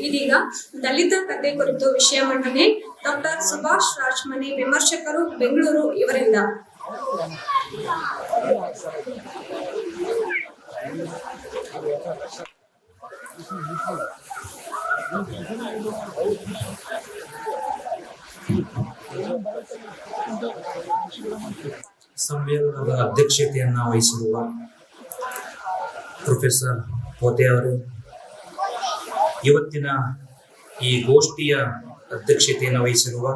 ಇದೀಗ ದಲಿತ ಕತೆ ಕುರಿತು ವಿಷಯ ಮಂಡನೆ ಡಾಕ್ಟರ್ ಸುಭಾಷ್ ರಾಜ್ಮನಿ ವಿಮರ್ಶಕರು ಬೆಂಗಳೂರು ಇವರಿಂದ. ಸಮ್ಮೇಳನದ ಅಧ್ಯಕ್ಷತೆಯನ್ನು ವಹಿಸಿರುವ ಪ್ರೊಫೆಸರ್ ಪೋತೆ ಅವರು ಇವತ್ತಿನ ಈ ಗೋಷ್ಠಿಯ ಅಧ್ಯಕ್ಷತೆಯನ್ನು ವಹಿಸಿರುವ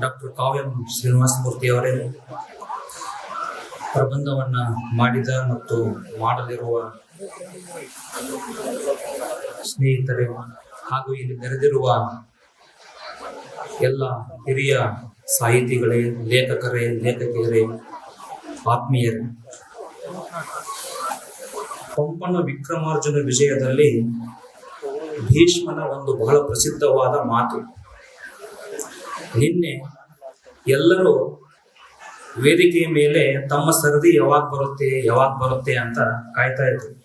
ಡಾಕ್ಟರ್ ಕಾವ್ಯಂ ಶ್ರೀನಿವಾಸ ಮೂರ್ತಿ ಅವರೇ ಪ್ರಬಂಧವನ್ನು ಮಾಡಿದ ಮತ್ತು ಮಾಡಲಿರುವ ಸ್ನೇಹಿತರೇ ಹಾಗೂ ಇಲ್ಲಿ ನೆರೆದಿರುವ ಎಲ್ಲ ಹಿರಿಯ ಸಾಹಿತಿಗಳೇ, ಲೇಖಕರೇ, ಲೇಖಕಿಯರೇ, ಆತ್ಮೀಯರೇ ಪಂಪನ ವಿಕ್ರಮಾರ್ಜುನ ವಿಜಯದಲ್ಲಿ ಭೀಷ್ಮನ ಒಂದು ಬಹಳ ಪ್ರಸಿದ್ಧವಾದ ಮಾತು. ನಿನ್ನೆ ಎಲ್ಲರೂ ವೇದಿಕೆಯ ಮೇಲೆ ತಮ್ಮ ಸರದಿ ಯಾವಾಗ ಬರುತ್ತೆ ಯಾವಾಗ ಬರುತ್ತೆ ಅಂತ ಕಾಯ್ತಾ ಇದ್ರು.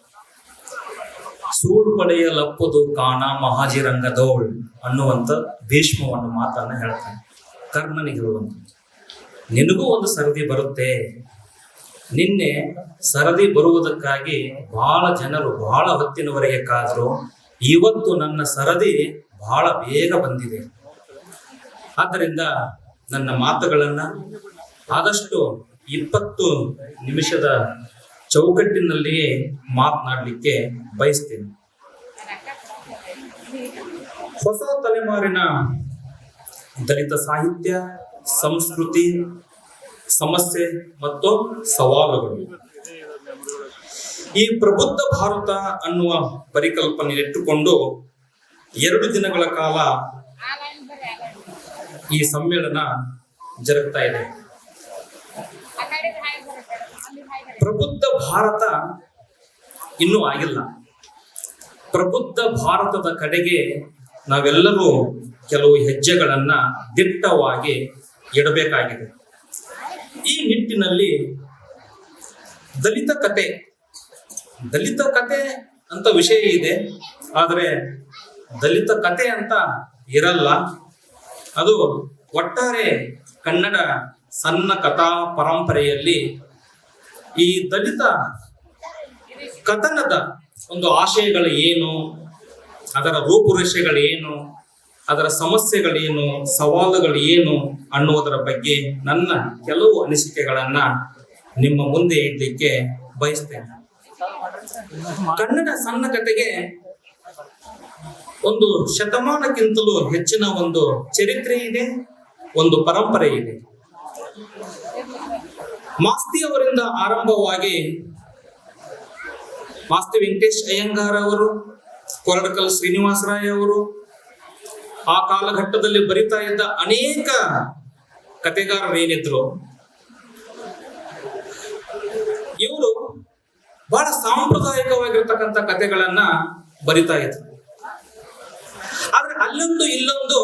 ಸೂಳು ಪಡೆಯಲಪ್ಪದು ಕಾಣ ಮಹಾಜಿರಂಗದೋಳ್ ಅನ್ನುವಂಥ ಭೀಷ್ಮವನ್ನು ಮಾತನ್ನು ಹೇಳ್ತಾನೆ ಕರ್ಣನಿಗೆ ನಿನಗೂ ಒಂದು ಸರದಿ ಬರುತ್ತೆ. ನಿನ್ನೆ ಸರದಿ ಬರುವುದಕ್ಕಾಗಿ ಬಹಳ ಜನರು ಬಹಳ ಹೊತ್ತಿನವರೆಗೆ ಕಾದ್ರು. ಇವತ್ತು ನನ್ನ ಸರದಿ ಬಹಳ ಬೇಗ ಬಂದಿದೆ. ಆದ್ದರಿಂದ ನನ್ನ ಮಾತುಗಳನ್ನು ಆದಷ್ಟು ಇಪ್ಪತ್ತು ನಿಮಿಷದ ಚೌಕಟ್ಟಿನಲ್ಲಿಯೇ ಮಾತನಾಡಲಿಕ್ಕೆ ಬಯಸ್ತೇನೆ. ಹೊಸ ತಲೆಮಾರಿನ ದಲಿತ ಸಾಹಿತ್ಯ, ಸಂಸ್ಕೃತಿ, ಸಮಸ್ಯೆ ಮತ್ತು ಸವಾಲುಗಳು. ಈ ಪ್ರಬುದ್ಧ ಭಾರತ ಅನ್ನುವ ಪರಿಕಲ್ಪನೆ ಇಟ್ಟುಕೊಂಡು ಎರಡು ದಿನಗಳ ಕಾಲ ಈ ಸಮ್ಮೇಳನ ಜರುಗ್ತಾ ಇದೆ. ಪ್ರಬುದ್ಧ ಭಾರತ ಇನ್ನೂ ಆಗಿಲ್ಲ. ಪ್ರಬುದ್ಧ ಭಾರತದ ಕಡೆಗೆ ನಾವೆಲ್ಲರೂ ಕೆಲವು ಹೆಜ್ಜೆಗಳನ್ನ ದಿಟ್ಟವಾಗಿ ಇಡಬೇಕಾಗಿದೆ. ಈ ನಿಟ್ಟಿನಲ್ಲಿ ದಲಿತ ಕತೆ ದಲಿತ ಕತೆ ಅಂತ ವಿಷಯ ಇದೆ, ಆದರೆ ದಲಿತ ಕತೆ ಅಂತ ಇರಲ್ಲ. ಅದು ಒಟ್ಟಾರೆ ಕನ್ನಡ ಸಣ್ಣ ಕಥಾ ಪರಂಪರೆಯಲ್ಲಿ ಈ ದಲಿತ ಕಥನದ ಒಂದು ಆಶಯಗಳು ಏನು, ಅದರ ರೂಪುರೇಷೆಗಳೇನು ಅದರ ಸಮಸ್ಯೆಗಳೇನು ಸವಾಲುಗಳು ಏನು ಅನ್ನುವುದರ ಬಗ್ಗೆ ನನ್ನ ಕೆಲವು ಅನಿಸಿಕೆಗಳನ್ನು ನಿಮ್ಮ ಮುಂದೆ ಇಡ್ಲಿಕ್ಕೆ ಬಯಸ್ತೇನೆ. ಕನ್ನಡ ಸಣ್ಣ ಕಥೆಗೆ ಒಂದು ಶತಮಾನಕ್ಕಿಂತಲೂ ಹೆಚ್ಚಿನ ಒಂದು ಚರಿತ್ರೆ ಇದೆ, ಒಂದು ಪರಂಪರೆ ಇದೆ. ಮಾಸ್ತಿ ಅವರಿಂದ ಆರಂಭವಾಗಿ ಮಾಸ್ತಿ ವೆಂಕಟೇಶ್ ಅಯ್ಯಂಗಾರ್ ಅವರು, ಕೊರಡಕಲ್ ಶ್ರೀನಿವಾಸರಾಯ ಅವರು, ಆ ಕಾಲಘಟ್ಟದಲ್ಲಿ ಬರಿತಾ ಇದ್ದ ಅನೇಕ ಕತೆಗಾರರೇನಿದ್ರು ಇವರು ಬಹಳ ಸಾಂಪ್ರದಾಯಿಕವಾಗಿರ್ತಕ್ಕಂಥ ಕತೆಗಳನ್ನ ಬರಿತಾ ಇದ್ರು ಆದ್ರೆ ಅಲ್ಲೊಂದು ಇಲ್ಲೊಂದು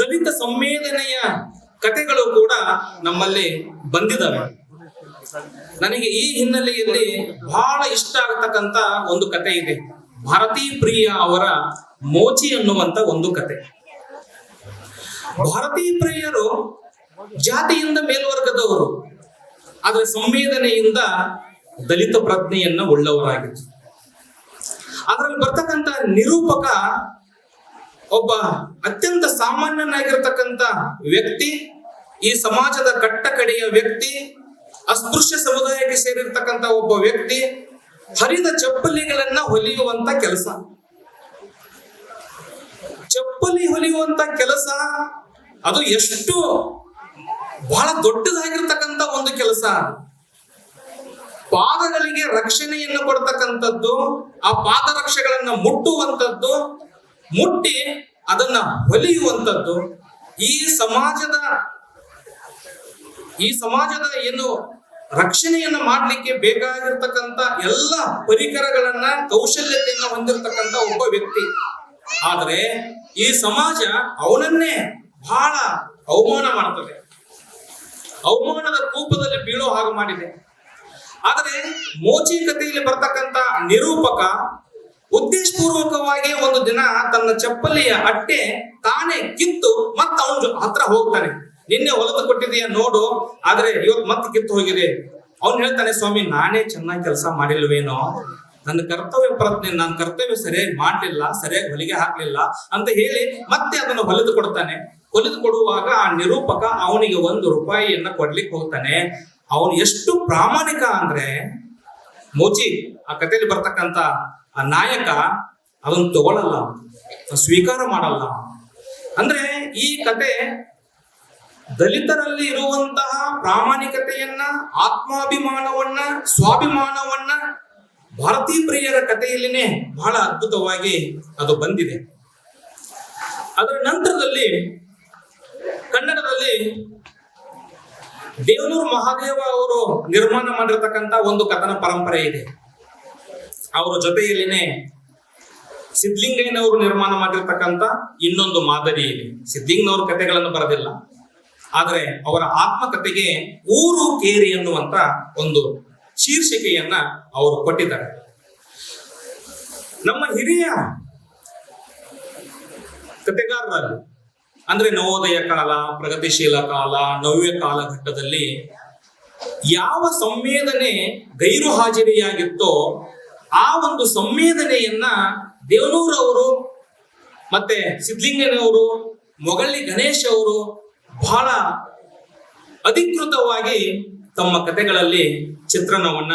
ದಲಿತ ಸಂವೇದನೆಯ ಕತೆಗಳು ಕೂಡ ನಮ್ಮಲ್ಲಿ ಬಂದಿದ್ದಾವೆ. ನನಗೆ ಈ ಹಿನ್ನೆಲೆಯಲ್ಲಿ ಬಹಳ ಇಷ್ಟ ಆಗತಕ್ಕಂತ ಒಂದು ಕತೆ ಇದೆ. ಭಾರತೀ ಪ್ರಿಯ ಅವರ ಮೋಚಿ ಅನ್ನುವಂತ ಒಂದು ಕತೆ ಭಾರತೀ ಪ್ರಿಯರು ಜಾತಿಯಿಂದ ಮೇಲ್ವರ್ಗದವರು. ಆದ್ರೆ ಸಂವೇದನೆಯಿಂದ ದಲಿತ ಪ್ರಜ್ಞೆಯನ್ನ ಉಳ್ಳವರಾಗಿತ್ತು ಅದರಲ್ಲಿ ಬರ್ತಕ್ಕಂತ ನಿರೂಪಕ ಒಬ್ಬ ಅತ್ಯಂತ ಸಾಮಾನ್ಯನಾಗಿರ್ತಕ್ಕಂಥ ವ್ಯಕ್ತಿ, ಈ ಸಮಾಜದ ಕಟ್ಟ ಕಡೆಯ ವ್ಯಕ್ತಿ, ಅಸ್ಪೃಶ್ಯ ಸಮುದಾಯಕ್ಕೆ ಸೇರಿರ್ತಕ್ಕಂಥ ಒಬ್ಬ ವ್ಯಕ್ತಿ, ಹರಿದ ಚಪ್ಪಲಿಗಳನ್ನ ಹೊಲಿಯುವಂತ ಕೆಲಸ. ಚಪ್ಪಲಿ ಹೊಲಿಯುವಂತ ಕೆಲಸ, ಅದು ಎಷ್ಟು ಬಹಳ ದೊಡ್ಡದಾಗಿರ್ತಕ್ಕಂಥ ಒಂದು ಕೆಲಸ ಪಾದಗಳಿಗೆ ರಕ್ಷಣೆಯನ್ನು ಕೊಡ್ತಕ್ಕಂಥದ್ದು, ಆ ಪಾದರಕ್ಷೆಗಳನ್ನ ಮುಟ್ಟುವಂಥದ್ದು, ಮುಟ್ಟಿ ಅದನ್ನ ಹೊಲಿಯುವಂಥದ್ದು ಈ ಸಮಾಜದ ಈ ಸಮಾಜದ ಏನು ರಕ್ಷಣೆಯನ್ನ ಮಾಡಲಿಕ್ಕೆ ಬೇಕಾಗಿರ್ತಕ್ಕಂಥ ಎಲ್ಲ ಪರಿಕರಗಳನ್ನ ಕೌಶಲ್ಯತೆಯನ್ನ ಹೊಂದಿರತಕ್ಕಂಥ ಒಬ್ಬ ವ್ಯಕ್ತಿ. ಆದರೆ ಈ ಸಮಾಜ ಅವನನ್ನೇ ಬಹಳ ಅವಮಾನ ಮಾಡ್ತದೆ. ಅವಮಾನದ ಕೂಪದಲ್ಲಿ ಬೀಳೋ ಹಾಗೆ ಮಾಡಿದೆ. ಆದರೆ ಮೋಚಿ ಕಥೆಯಲ್ಲಿ ಬರ್ತಕ್ಕಂತ ನಿರೂಪಕ ಉದ್ದೇಶಪೂರ್ವಕವಾಗಿ ಒಂದು ದಿನ ತನ್ನ ಚಪ್ಪಲಿಯ ಅಟ್ಟೆ ತಾನೇ ಕಿತ್ತು ಮತ್ತ ಅವನು ಹತ್ರ ಹೋಗ್ತಾನೆ. ನಿನ್ನೆ ಹೊಲದ ಕೊಟ್ಟಿದೀಯ ನೋಡು, ಆದ್ರೆ ಇವತ್ತು ಮತ್ತೆ ಕಿತ್ತು ಹೋಗಿದೆ. ಅವನು ಹೇಳ್ತಾನೆ, ಸ್ವಾಮಿ, ನಾನೇ ಚೆನ್ನಾಗಿ ಕೆಲಸ ಮಾಡಿಲ್ವೇನೋ? ನನ್ನ ಕರ್ತವ್ಯ ಪ್ರಜ್ಞೆ, ನನ್ನ ಕರ್ತವ್ಯ ಸರಿಯಾಗಿ ಮಾಡಲಿಲ್ಲ, ಸರಿಯಾಗಿ ಹೊಲಿಗೆ ಹಾಕ್ಲಿಲ್ಲ ಅಂತ ಹೇಳಿ ಮತ್ತೆ ಅದನ್ನು ಹೊಲಿದು ಕೊಡ್ತಾನೆ. ಕೊಡುವಾಗ ಆ ನಿರೂಪಕ ಅವನಿಗೆ ಒಂದು ರೂಪಾಯಿಯನ್ನ ಕೊಡ್ಲಿಕ್ಕೆ ಹೋಗ್ತಾನೆ. ಅವನು ಎಷ್ಟು ಪ್ರಾಮಾಣಿಕ ಅಂದ್ರೆ, ಮೋಚಿ, ಆ ಕಥೆಯಲ್ಲಿ ಬರ್ತಕ್ಕಂತ ಆ ನಾಯಕ ಅದನ್ನು ತಗೊಳಲ್ಲ ಸ್ವೀಕಾರ ಮಾಡಲ್ಲ. ಅಂದ್ರೆ ಈ ಕತೆ ದಲಿತರಲ್ಲಿ ಇರುವಂತಹ ಪ್ರಾಮಾಣಿಕತೆಯನ್ನ, ಆತ್ಮಾಭಿಮಾನವನ್ನ, ಸ್ವಾಭಿಮಾನವನ್ನ ಭಾರತೀ ಪ್ರಿಯರ ಕಥೆಯಲ್ಲಿನೇ ಬಹಳ ಅದ್ಭುತವಾಗಿ ಅದು ಬಂದಿದೆ. ಅದರ ನಂತರದಲ್ಲಿ ಕನ್ನಡದಲ್ಲಿ ದೇವನೂರು ಮಹಾದೇವ ಅವರು ನಿರ್ಮಾಣ ಮಾಡಿರ್ತಕ್ಕಂತ ಒಂದು ಕಥನ ಪರಂಪರೆ ಇದೆ. ಅವರ ಜೊತೆಯಲ್ಲಿನೆ ಸಿದ್ಲಿಂಗಯ್ಯನವರು ನಿರ್ಮಾಣ ಮಾಡಿರ್ತಕ್ಕಂತ ಇನ್ನೊಂದು ಮಾದರಿ ಇದೆ. ಸಿದ್ಲಿಂಗನವರು ಕಥೆಗಳನ್ನು ಬರೆದಿಲ್ಲ. ಆದರೆ ಅವರ ಆತ್ಮಕಥೆಗೆ ಊರು ಕೇರಿ ಅನ್ನುವಂತ ಒಂದು ಶೀರ್ಷಿಕೆಯನ್ನ ಅವರು ಕೊಟ್ಟಿದ್ದಾರೆ. ನಮ್ಮ ಹಿರಿಯ ಕಥೆಗಾರರಲ್ಲಿ ಅಂದ್ರೆ ನವೋದಯ ಕಾಲ, ಪ್ರಗತಿಶೀಲ ಕಾಲ, ನವ್ಯ ಕಾಲಘಟ್ಟದಲ್ಲಿ ಯಾವ ಸಂವೇದನೆ ಗೈರು ಹಾಜರಿಯಾಗಿತ್ತೋ ಆ ಒಂದು ಸಂವೇದನೆಯನ್ನ ದೇವನೂರವರು ಮತ್ತೆ ಸಿದ್ಲಿಂಗನವರು ಮೊಗಳ್ಳಿ ಗಣೇಶ್ ಅವರು ಬಹಳ ಅಧಿಕೃತವಾಗಿ ತಮ್ಮ ಕಥೆಗಳಲ್ಲಿ ಚಿತ್ರಣವನ್ನ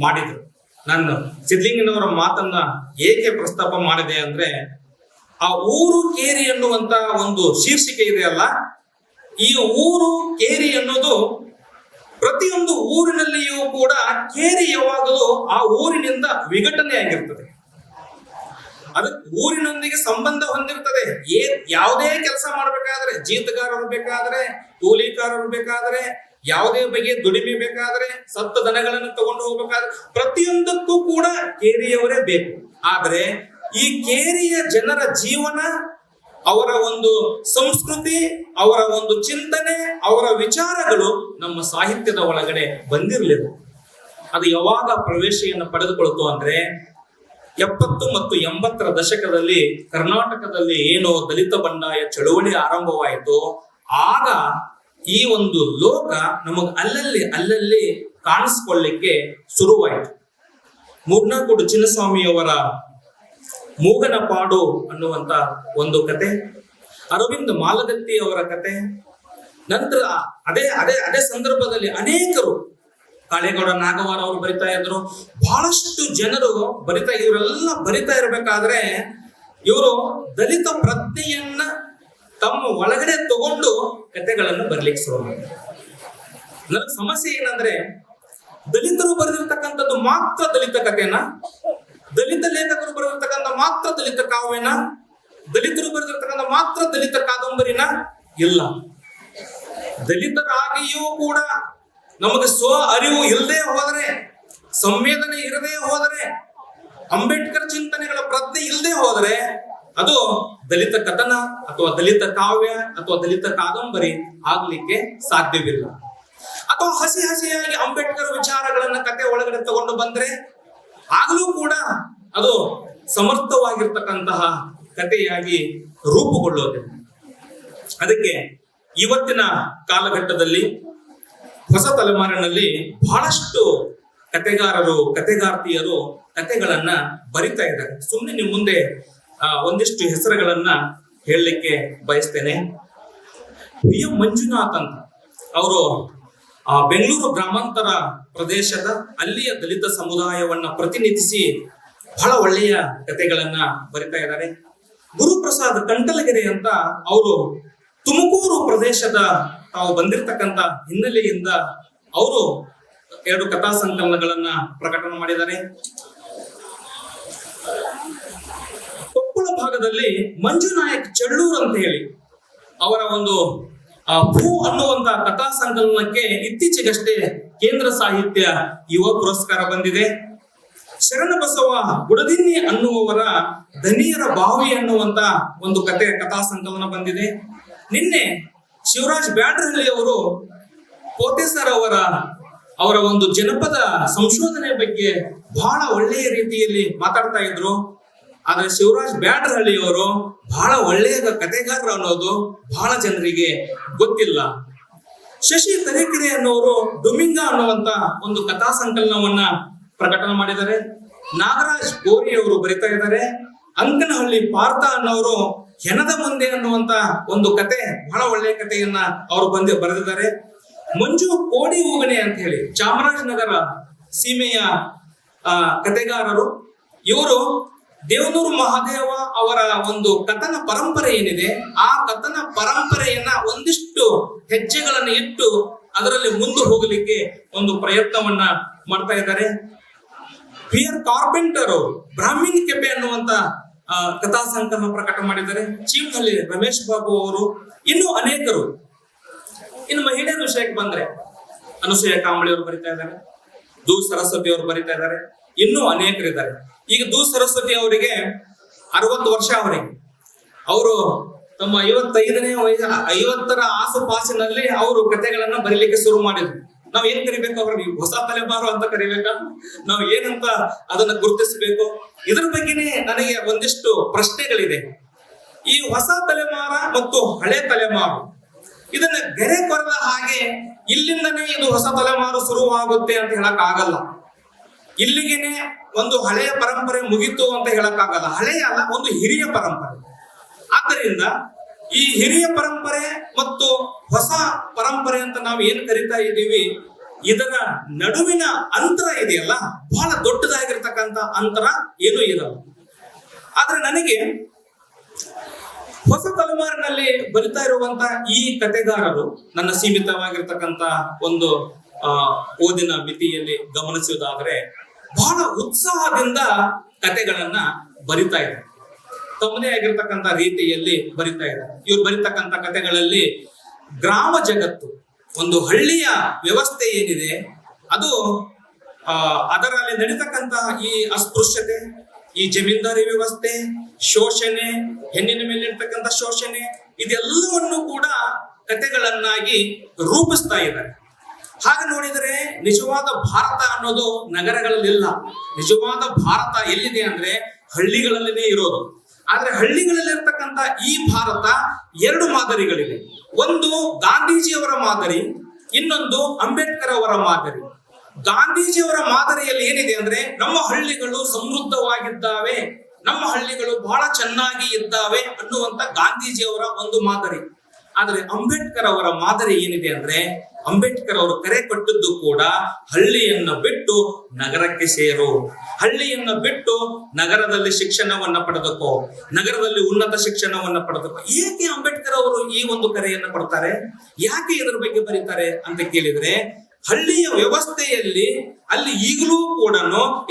ಮಾಡಿದರು. ನಾನು ಸಿದ್ಲಿಂಗನವರ ಮಾತನ್ನ ಏಕೆ ಪ್ರಸ್ತಾಪ ಮಾಡಿದೆ ಅಂದ್ರೆ ಆ ಊರು ಕೇರಿ ಎನ್ನುವಂತ ಒಂದು ಶೀರ್ಷಿಕೆ ಇದೆಯಲ್ಲ ಈ ಊರು ಕೇರಿ ಅನ್ನೋದು ಪ್ರತಿಯೊಂದು ಊರಿನಲ್ಲಿಯೂ ಕೂಡ ಕೇರಿ ಯಾವಾಗಲೂ ಆ ಊರಿನಿಂದ ವಿಘಟನೆ ಆಗಿರ್ತದೆ. ಅದು ಊರಿನೊಂದಿಗೆ ಸಂಬಂಧ ಹೊಂದಿರ್ತದೆ. ಏ ಯಾವುದೇ ಕೆಲಸ ಮಾಡಬೇಕಾದ್ರೆ, ಜೀತಗಾರರು ಬೇಕಾದ್ರೆ, ಕೂಲಿಕಾರರು ಬೇಕಾದ್ರೆ, ಯಾವುದೇ ಬಗೆಯ ದುಡಿಮೆ ಬೇಕಾದ್ರೆ, ಸತ್ತ ದನಗಳನ್ನು ತಗೊಂಡು ಹೋಗ್ಬೇಕಾದ್ರೆ ಪ್ರತಿಯೊಂದಕ್ಕೂ ಕೂಡ ಕೇರಿಯವರೇ ಬೇಕು. ಆದ್ರೆ ಈ ಕೇರಿಯ ಜನರ ಜೀವನ, ಅವರ ಒಂದು ಸಂಸ್ಕೃತಿ, ಅವರ ಒಂದು ಚಿಂತನೆ, ಅವರ ವಿಚಾರಗಳು ನಮ್ಮ ಸಾಹಿತ್ಯದ ಒಳಗಡೆ ಬಂದಿರಲಿಲ್ಲ. ಅದು ಯಾವಾಗ ಪ್ರವೇಶವನ್ನು ಪಡೆದುಕೊಳ್ತು ಅಂದ್ರೆ ಎಪ್ಪತ್ತು ಮತ್ತು ಎಂಬತ್ತರ ದಶಕದಲ್ಲಿ ಕರ್ನಾಟಕದಲ್ಲಿ ಏನು ದಲಿತ ಬಂಡಾಯ ಚಳುವಳಿ ಆರಂಭವಾಯಿತು. ಆಗ ಈ ಒಂದು ಲೋಕ ನಮಗೆ ಅಲ್ಲಲ್ಲಿ ಅಲ್ಲಲ್ಲಿ ಕಾಣಿಸ್ಕೊಳ್ಳಿಕ್ಕೆ ಶುರುವಾಯಿತು. ಮೂರ್ನಾಕುಡು ಚಿನ್ನಸ್ವಾಮಿಯವರ ಮೂಗನ ಪಾಡು ಅನ್ನುವಂತ ಒಂದು ಕತೆ. ಅರವಿಂದ್ ಮಾಲಗತ್ತಿ ಅವರ ಕತೆ. ನಂತರ ಅದೇ ಅದೇ ಅದೇ ಸಂದರ್ಭದಲ್ಲಿ ಅನೇಕರು ಕಾಳೇಗೌಡ ನಾಗವಾರ ಅವರು ಬರಿತಾ ಇದ್ರು. ಬಹಳಷ್ಟು ಜನರು ಬರಿತಾ, ಇವರೆಲ್ಲ ಬರಿತಾ ಇರಬೇಕಾದ್ರೆ ಇವರು ದಲಿತ ಪ್ರಜ್ಞೆಯನ್ನ ತಮ್ಮ ಒಳಗಡೆ ತಗೊಂಡು ಕತೆಗಳನ್ನು ಬರ್ಲಿಕ್ಕೆ ಶುರು ಮಾಡಿದ್ರು. ನನ್ನ ಸಮಸ್ಯೆ ಏನಂದ್ರೆ, ದಲಿತರು ಬರೆದಿರ್ತಕ್ಕಂಥದ್ದು ಮಾತ್ರ ದಲಿತ ಕಥೆನ ದಲಿತ ಲೇಖಕರು ಬರೆದಿರ್ತಕ್ಕಂಥ ಮಾತ್ರ ದಲಿತ ಕಾವ್ಯನ, ದಲಿತರು ಬರೆದಿರ್ತಕ್ಕಂಥ ಮಾತ್ರ ದಲಿತ ಕಾದಂಬರಿನ ಇಲ್ಲ. ದಲಿತರಾಗಿಯೂ ಕೂಡ ನಮಗೆ ಸ್ವ ಅರಿವು ಇಲ್ಲದೆ ಹೋದರೆ, ಸಂವೇದನೆ ಇರದೇ ಹೋದರೆ, ಅಂಬೇಡ್ಕರ್ ಚಿಂತನೆಗಳ ಪ್ರಜ್ಞೆ ಇಲ್ಲದೆ ಹೋದರೆ ಅದು ದಲಿತ ಕಥನ ಅಥವಾ ದಲಿತ ಕಾವ್ಯ ಅಥವಾ ದಲಿತ ಕಾದಂಬರಿ ಆಗ್ಲಿಕ್ಕೆ ಸಾಧ್ಯವಿಲ್ಲ. ಅಥವಾ ಹಸಿ ಹಸಿಯಾಗಿ ಅಂಬೇಡ್ಕರ್ ವಿಚಾರಗಳನ್ನ ಕತೆ ಒಳಗಡೆ ತಗೊಂಡು ಬಂದ್ರೆ ಆಗಲೂ ಕೂಡ ಅದು ಸಮರ್ಥವಾಗಿರ್ತಕ್ಕಂತಹ ಕಥೆಯಾಗಿ ರೂಪುಗೊಳ್ಳೋದು ಅದಕ್ಕೆ ಇವತ್ತಿನ ಕಾಲಘಟ್ಟದಲ್ಲಿ ಹೊಸ ತಲೆಮಾರಿನಲ್ಲಿ ಬಹಳಷ್ಟು ಕತೆಗಾರರು ಕತೆಗಾರ್ತಿಯರು ಕತೆಗಳನ್ನ ಬರಿತಾ ಇದ್ದಾರೆ. ಸುಮ್ಮನೆ ನಿಮ್ಮ ಮುಂದೆ ಒಂದಿಷ್ಟು ಹೆಸರುಗಳನ್ನ ಹೇಳಲಿಕ್ಕೆ ಬಯಸ್ತೇನೆ. ಮಂಜುನಾಥ್ ಅಂತ. ಅವರು ಬೆಂಗಳೂರು ಗ್ರಾಮಾಂತರ ಪ್ರದೇಶದ ಅಲ್ಲಿಯ ದಲಿತ ಸಮುದಾಯವನ್ನ ಪ್ರತಿನಿಧಿಸಿ ಬಹಳ ಒಳ್ಳೆಯ ಕಥೆಗಳನ್ನ ಬರಿತಾ ಇದ್ದಾರೆ. ಗುರುಪ್ರಸಾದ್ ಕಂಟಲಗೆರೆ ಅಂತ ಅವರು ತುಮಕೂರು ಪ್ರದೇಶದ ತಾವು ಬಂದಿರತಕ್ಕಂತ ಹಿನ್ನೆಲೆಯಿಂದ ಅವರು ಎರಡು ಕಥಾ ಸಂಕಲನಗಳನ್ನ ಪ್ರಕಟಣೆ ಮಾಡಿದ್ದಾರೆ. ಕೊಪ್ಪಳ ಭಾಗದಲ್ಲಿ ಮಂಜುನಾಯಕ್ ಚಳ್ಳೂರ್ ಅಂತ ಹೇಳಿ ಅವರ ಒಂದು ಆ, ಭೂ ಅನ್ನುವಂತ ಕಥಾ ಸಂಕಲನಕ್ಕೆ ಇತ್ತೀಚೆಗಷ್ಟೇ ಕೇಂದ್ರ ಸಾಹಿತ್ಯ ಯುವ ಪುರಸ್ಕಾರ ಬಂದಿದೆ. ಶರಣಬಸವ ಗುಡದಿನ್ನಿ ಅನ್ನುವವರ ಧನಿಯರ ಬಾವಿ ಅನ್ನುವಂತ ಒಂದು ಕತೆ ಕಥಾ ಸಂಕಲನ ಬಂದಿದೆ. ನಿನ್ನೆ ಶಿವರಾಜ್ ಬ್ಯಾಡ್ರಹಳ್ಳಿ ಅವರು ಪೋತೆಸರ್ ಅವರ ಅವರ ಒಂದು ಜನಪದ ಸಂಶೋಧನೆ ಬಗ್ಗೆ ಬಹಳ ಒಳ್ಳೆಯ ರೀತಿಯಲ್ಲಿ ಮಾತಾಡ್ತಾ ಇದ್ರು. ಆದ್ರೆ ಶಿವರಾಜ್ ಬ್ಯಾಟರಹಳ್ಳಿಯವರು ಬಹಳ ಒಳ್ಳೆಯ ಕತೆಗಾರರು ಅನ್ನೋದು ಬಹಳ ಜನರಿಗೆ ಗೊತ್ತಿಲ್ಲ. ಶಶಿ ತರೀಕೆರೆ ಅನ್ನೋರು ಡುಮಿಂಗ ಅನ್ನುವಂತ ಒಂದು ಕಥಾ ಸಂಕಲನವನ್ನ ಪ್ರಕಟಣೆ ಮಾಡಿದ್ದಾರೆ. ನಾಗರಾಜ್ ಗೋರಿ ಅವರು ಬರಿತಾ ಇದ್ದಾರೆ. ಅಂಕನಹಳ್ಳಿ ಪಾರ್ಥ ಅನ್ನೋರು ಹೆಣದ ಮುಂದೆ ಅನ್ನುವಂತ ಒಂದು ಕತೆ, ಬಹಳ ಒಳ್ಳೆಯ ಕಥೆಯನ್ನ ಅವರು ಬಂದು ಬರೆದಿದ್ದಾರೆ. ಮಂಜು ಕೋಡಿ ಹೋಗಣೆ ಅಂತ ಹೇಳಿ ಚಾಮರಾಜನಗರ ಸೀಮೆಯ ಕತೆಗಾರರು ಇವರು ದೇವನೂರು ಮಹಾದೇವ ಅವರ ಒಂದು ಕಥನ ಪರಂಪರೆ ಏನಿದೆ, ಆ ಕಥನ ಪರಂಪರೆಯನ್ನ ಒಂದಿಷ್ಟು ಹೆಜ್ಜೆಗಳನ್ನು ಇಟ್ಟು ಅದರಲ್ಲಿ ಮುಂದೆ ಹೋಗಲಿಕ್ಕೆ ಒಂದು ಪ್ರಯತ್ನವನ್ನ ಮಾಡ್ತಾ ಇದ್ದಾರೆ. ಪಿ ಆರ್ ಕಾರ್ಪೆಂಟರ್ ಬ್ರಾಹ್ಮಿನ್ ಕೆಪೆ ಅನ್ನುವಂತ ಕಥಾ ಸಂಕಲನ ಪ್ರಕಟ ಮಾಡಿದ್ದಾರೆ. ಚೀಮ್ನಲ್ಲಿ ರಮೇಶ್ ಬಾಬು ಅವರು, ಇನ್ನೂ ಅನೇಕರು. ಇನ್ನು ಮಹಿಳೆಯರ ವಿಷಯಕ್ಕೆ ಬಂದ್ರೆ, ಅನುಸೂಯ ಕಾಂಬಳಿ ಅವರು ಬರಿತಾ ಇದ್ದಾರೆ. ದೂ ಸರಸ್ವತಿ ಅವರು ಬರಿತಾ ಇದ್ದಾರೆ. ಇನ್ನೂ ಅನೇಕರಿದ್ದಾರೆ. ಈಗ ದೂ ಸರಸ್ವತಿ ಅವರಿಗೆ ಅರವತ್ತು ವರ್ಷ ಅವರಿಗೆ. ಅವರು ತಮ್ಮ ಐವತ್ತೈದನೇ ವಯಸ್ಸ, ಐವತ್ತರ ಆಸುಪಾಸಿನಲ್ಲಿ ಅವರು ಕಥೆಗಳನ್ನ ಬರೀಲಿಕ್ಕೆ ಶುರು ಮಾಡಿದ್ರು. ನಾವು ಏನ್ ಕರಿಬೇಕು ಅವ್ರಿಗೆ ಹೊಸ ತಲೆಮಾರು ಅಂತ ಕರಿಬೇಕಾ? ನಾವು ಏನಂತ ಅದನ್ನ ಗುರುತಿಸಬೇಕು? ಇದ್ರ ಬಗ್ಗೆನೇ ನನಗೆ ಒಂದಿಷ್ಟು ಪ್ರಶ್ನೆಗಳಿದೆ. ಈ ಹೊಸ ತಲೆಮಾರ ಮತ್ತು ಹಳೆ ತಲೆಮಾರು, ಇದನ್ನ ಗೆರೆ ಕೊರದ ಹಾಗೆ ಇಲ್ಲಿಂದನೇ ಇದು ಹೊಸ ತಲೆಮಾರು ಶುರುವಾಗುತ್ತೆ ಅಂತ ಹೇಳಕ್ ಆಗಲ್ಲ ಇಲ್ಲಿಗೆನೆ ಒಂದು ಹಳೆಯ ಪರಂಪರೆ ಮುಗಿತು ಅಂತ ಹೇಳಕ್ ಆಗಲ್ಲ ಹಳೆಯ ಅಲ್ಲ, ಒಂದು ಹಿರಿಯ ಪರಂಪರೆ. ಆದ್ದರಿಂದ ಈ ಹಿರಿಯ ಪರಂಪರೆ ಮತ್ತು ಹೊಸ ಪರಂಪರೆ ಅಂತ ನಾವು ಏನ್ ಕರಿತಾ ಇದ್ದೀವಿ? ಇದರ ನಡುವಿನ ಅಂತರ ಇದೆಯಲ್ಲ, ಬಹಳ ದೊಡ್ಡದಾಗಿರ್ತಕ್ಕಂಥ ಅಂತರ ಏನೂ ಇರಲ್ಲ. ಆದ್ರೆ ನನಗೆ ಹೊಸ ತಲೆಮಾರಿನಲ್ಲಿ ಬರಿತಾ ಇರುವಂತ ಈ ಕತೆಗಾರರು ನನ್ನ ಸೀಮಿತವಾಗಿರ್ತಕ್ಕಂತ ಒಂದು ಓದಿನ ಮಿತಿಯಲ್ಲಿ ಗಮನಿಸುವುದಾದ್ರೆ ಬಹಳ ಉತ್ಸಾಹದಿಂದ ಕತೆಗಳನ್ನ ಬರಿತಾ ಇದ್ದಾರೆ. ತಮ್ಮದೇ ಆಗಿರ್ತಕ್ಕಂಥ ರೀತಿಯಲ್ಲಿ ಬರಿತಾ ಇದ್ದಾರೆ. ಇವ್ರು ಬರಿತಕ್ಕಂಥ ಕತೆಗಳಲ್ಲಿ ಗ್ರಾಮ ಜಗತ್ತು, ಒಂದು ಹಳ್ಳಿಯ ವ್ಯವಸ್ಥೆ ಏನಿದೆ, ಅದು ಅದರಲ್ಲಿ ನಡೀತಕ್ಕಂತಹ ಈ ಅಸ್ಪೃಶ್ಯತೆ, ಈ ಜಮೀನ್ದಾರಿ ವ್ಯವಸ್ಥೆ, ಶೋಷಣೆ, ಹೆಣ್ಣಿನ ಮೇಲೆ ಇರ್ತಕ್ಕಂಥ ಶೋಷಣೆ, ಇದೆಲ್ಲವನ್ನು ಕೂಡ ಕತೆಗಳನ್ನಾಗಿ ರೂಪಿಸ್ತಾ ಇದ್ದಾರೆ. ಹಾಗೆ ನೋಡಿದರೆ ನಿಜವಾದ ಭಾರತ ಅನ್ನೋದು ನಗರಗಳಲ್ಲಿಲ್ಲ. ನಿಜವಾದ ಭಾರತ ಎಲ್ಲಿದೆ ಅಂದ್ರೆ ಹಳ್ಳಿಗಳಲ್ಲಿನೇ ಇರೋದು. ಆದ್ರೆ ಹಳ್ಳಿಗಳಲ್ಲಿರ್ತಕ್ಕಂಥ ಈ ಭಾರತ ಎರಡು ಮಾದರಿಗಳಿವೆ. ಒಂದು ಗಾಂಧೀಜಿಯವರ ಮಾದರಿ, ಇನ್ನೊಂದು ಅಂಬೇಡ್ಕರ್ ಅವರ ಮಾದರಿ. ಗಾಂಧೀಜಿಯವರ ಮಾದರಿಯಲ್ಲಿ ಏನಿದೆ ಅಂದ್ರೆ ನಮ್ಮ ಹಳ್ಳಿಗಳು ಸಮೃದ್ಧವಾಗಿದ್ದಾವೆ. ನಮ್ಮ ಹಳ್ಳಿಗಳು ಬಹಳ ಚೆನ್ನಾಗಿ ಇದ್ದಾವೆ ಅನ್ನುವಂತ ಗಾಂಧೀಜಿಯವರ ಒಂದು ಮಾದರಿ. ಆದ್ರೆ ಅಂಬೇಡ್ಕರ್ ಅವರ ಮಾದರಿ ಏನಿದೆ ಅಂದ್ರೆ ಅಂಬೇಡ್ಕರ್ ಅವರು ಕರೆ ಕೊಟ್ಟದ್ದು ಕೂಡ ಹಳ್ಳಿಯನ್ನ ಬಿಟ್ಟು ನಗರಕ್ಕೆ ಸೇರು. ಹಳ್ಳಿಯನ್ನ ಬಿಟ್ಟು ನಗರದಲ್ಲಿ ಶಿಕ್ಷಣವನ್ನ ಪಡೆದುಕೋ. ನಗರದಲ್ಲಿ ಉನ್ನತ ಶಿಕ್ಷಣವನ್ನ ಪಡೆದುಕೋ. ಏಕೆ ಅಂಬೇಡ್ಕರ್ ಅವರು ಈ ಒಂದು ಕರೆಯನ್ನು ಕೊಡ್ತಾರೆ? ಯಾಕೆ ಇದರ ಬಗ್ಗೆ ಬರೀತಾರೆ ಅಂತ ಕೇಳಿದ್ರೆ ಹಳ್ಳಿಯ ವ್ಯವಸ್ಥೆಯಲ್ಲಿ ಅಲ್ಲಿ ಈಗಲೂ ಕೂಡ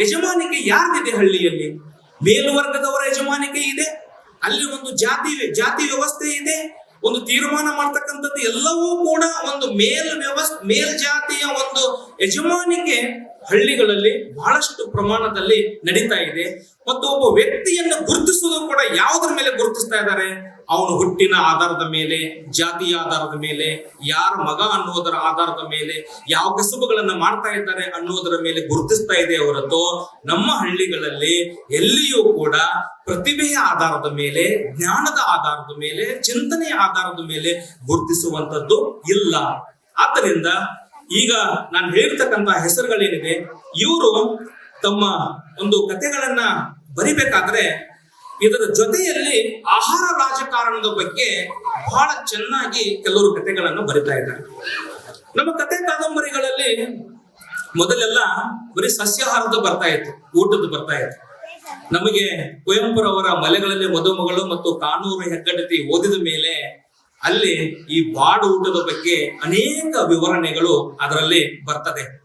ಯಜಮಾನಿಕೆ ಯಾರಿದೆ ಹಳ್ಳಿಯಲ್ಲಿ? ಮೇಲ್ವರ್ಗದವರ ಯಜಮಾನಿಕೆ ಇದೆ. ಅಲ್ಲಿ ಒಂದು ಜಾತಿ ಜಾತಿ ವ್ಯವಸ್ಥೆ ಇದೆ. ಒಂದು ತೀರ್ಮಾನ ಮಾಡ್ತಕ್ಕಂಥದ್ದು ಎಲ್ಲವೂ ಕೂಡ ಒಂದು ಮೇಲ್ ವ್ಯವಸ್ಥೆ ಮೇಲ್ಜಾತಿಯ ಒಂದು ಯಜಮಾನಿಕೆ ಹಳ್ಳಿಗಳಲ್ಲಿ ಬಹಳಷ್ಟು ಪ್ರಮಾಣದಲ್ಲಿ ನಡೀತಾ ಇದೆ. ಮತ್ತು ಒಬ್ಬ ವ್ಯಕ್ತಿಯನ್ನು ಗುರುತಿಸುವುದು ಕೂಡ ಯಾವುದರ ಮೇಲೆ ಗುರುತಿಸ್ತಾ ಇದ್ದಾರೆ? ಅವನು ಹುಟ್ಟಿನ ಆಧಾರದ ಮೇಲೆ, ಜಾತಿಯ ಆಧಾರದ ಮೇಲೆ, ಯಾರ ಮಗ ಅನ್ನೋದರ ಆಧಾರದ ಮೇಲೆ, ಯಾವ ಕಸುಬುಗಳನ್ನ ಮಾಡ್ತಾ ಇದ್ದಾರೆ ಅನ್ನೋದರ ಮೇಲೆ ಗುರುತಿಸ್ತಾ ಇದೆ ಹೊರತು ನಮ್ಮ ಹಳ್ಳಿಗಳಲ್ಲಿ ಎಲ್ಲಿಯೂ ಕೂಡ ಪ್ರತಿಭೆಯ ಆಧಾರದ ಮೇಲೆ, ಜ್ಞಾನದ ಆಧಾರದ ಮೇಲೆ, ಚಿಂತನೆಯ ಆಧಾರದ ಮೇಲೆ ಗುರುತಿಸುವಂತದ್ದು ಇಲ್ಲ. ಆದ್ದರಿಂದ ಈಗ ನಾನು ಹೇಳಿರ್ತಕ್ಕಂಥ ಹೆಸರುಗಳೇನಿದೆ ಇವರು ತಮ್ಮ ಒಂದು ಕಥೆಗಳನ್ನ ಬರಿಬೇಕಾದ್ರೆ ಇದರ ಜೊತೆಯಲ್ಲಿ ಆಹಾರ ರಾಜಕಾರಣದ ಬಗ್ಗೆ ಬಹಳ ಚೆನ್ನಾಗಿ ಕೆಲವರು ಕಥೆಗಳನ್ನು ಬರಿತಾ ಇದ್ದಾರೆ. ನಮ್ಮ ಕತೆ ಕಾದಂಬರಿಗಳಲ್ಲಿ ಮೊದಲೆಲ್ಲ ಬರೀ ಸಸ್ಯಾಹಾರದ ಬರ್ತಾ ಇತ್ತು ಊಟದ ಬರ್ತಾ ಇತ್ತು. ನಮಗೆ ಕುವೆಂಪುರವರ ಮಲೆಗಳಲ್ಲಿ ಮದುಮಗಳು ಮತ್ತು ಕಾನೂರು ಹೆಗ್ಗಡತಿ ಓದಿದ ಮೇಲೆ ಅಲ್ಲಿ ಈ ಬಾಡು ಊಟದ ಬಗ್ಗೆ ಅನೇಕ ವಿವರಣೆಗಳು ಅದರಲ್ಲಿ ಬರ್ತದೆ.